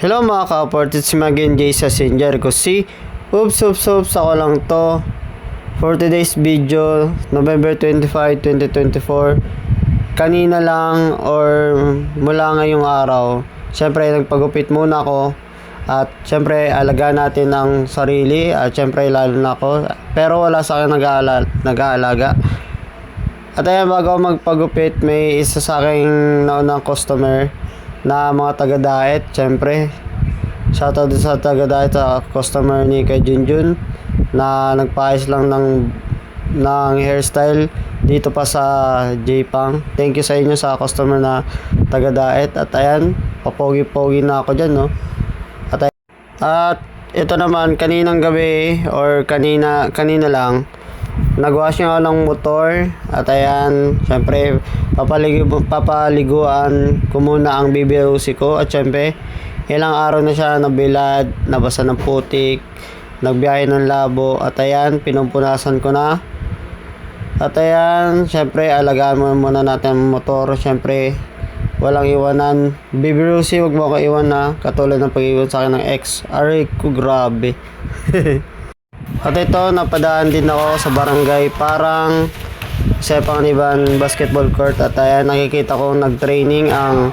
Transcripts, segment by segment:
Hello mga ka-apport, it's me again Jay sa Singer ko. Si Oops, oops, oops, ako lang to. For today's video, November 25, 2024 Kanina lang or mula ngayong araw Siyempre nagpagupit muna ako. At siyempre alaga natin ang sarili At siyempre lalo na ako. Pero wala sa akin nag-aala- nag-aalaga. At ayan, bago magpagupit, may isa sa aking naunang customer na mga taga-diet, syempre. Shoutout din sa taga-diet sa customer ni kay Junjun na nagpaayos lang ng ng hairstyle dito pa sa J-Pang. Thank you sa inyo sa customer na taga-diet. At ayan, papogi-pogi na ako dyan, no? At, at ito naman, kaninang gabi or kanina, kanina lang, nagwash ako ng motor at ayan, syempre papaligo, papaliguan ko muna ang bibirusi ko. At syempre ilang araw na siya nabilad, nabasa ng putik, nagbiyahe ng labo. At ayan, pinumpunasan ko na. At ayan, syempre alagaan mo muna natin ang motor, syempre walang iwanan. Bibirusi, wag mo ako iwan na katulad ng pag-iwan sa akin ng aray ko grabe At ito, napadaan din ako sa barangay parang Sepang Iban Basketball Court at ayan nakikita ko nag-training ang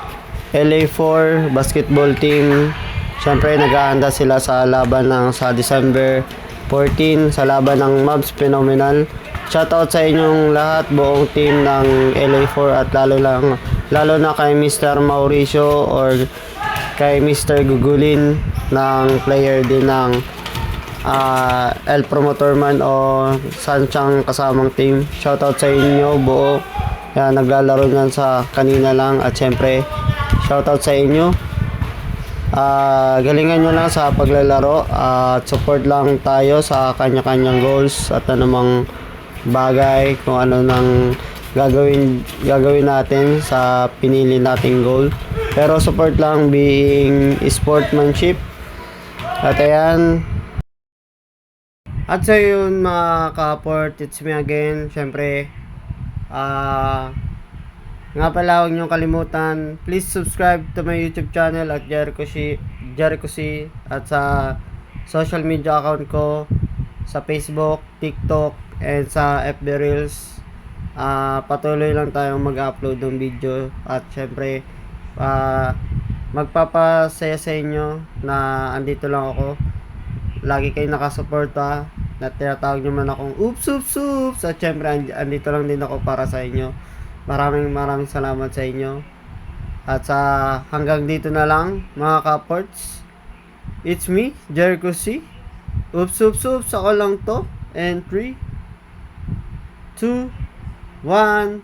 LA4 basketball team. Siyempre naghahanda sila sa laban ng sa December 14 sa laban ng Mavs Phenomenal. Shoutout sa inyong lahat, buong team ng LA4 at lalo lang lalo na kay Mr. Mauricio or kay Mr. Gugulin ng player din ng ah El Promoter man o Sanchang kasamang team. Shoutout sa inyo buo. Yan, naglalaro niyan sa kanina lang at syempre shoutout sa inyo. Ah, galingan nyo lang sa paglalaro at support lang tayo sa kanya-kanyang goals at anumang bagay kung ano nang gagawin gagawin natin sa pinili nating goal. Pero support lang being sportsmanship. At ayan, at sa yun mga ka-port, it's me again. Siyempre, ah nga pala huwag niyong kalimutan, please subscribe to my YouTube channel at Jericho C, Jericho C at sa social media account ko sa Facebook, TikTok, and sa FB Reels. Ah patuloy lang tayong mag-upload ng video at syempre ah magpapasaya sa inyo na andito lang ako lagi kayo nakasuporta na tinatawag nyo man akong oops oops oops. At syempre and- andito lang din ako para sa inyo. Maraming maraming salamat sa inyo. At sa hanggang dito na lang mga kaports. It's me Jericho C. Oops oops oops ako lang to. And 3 2 1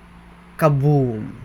kaboom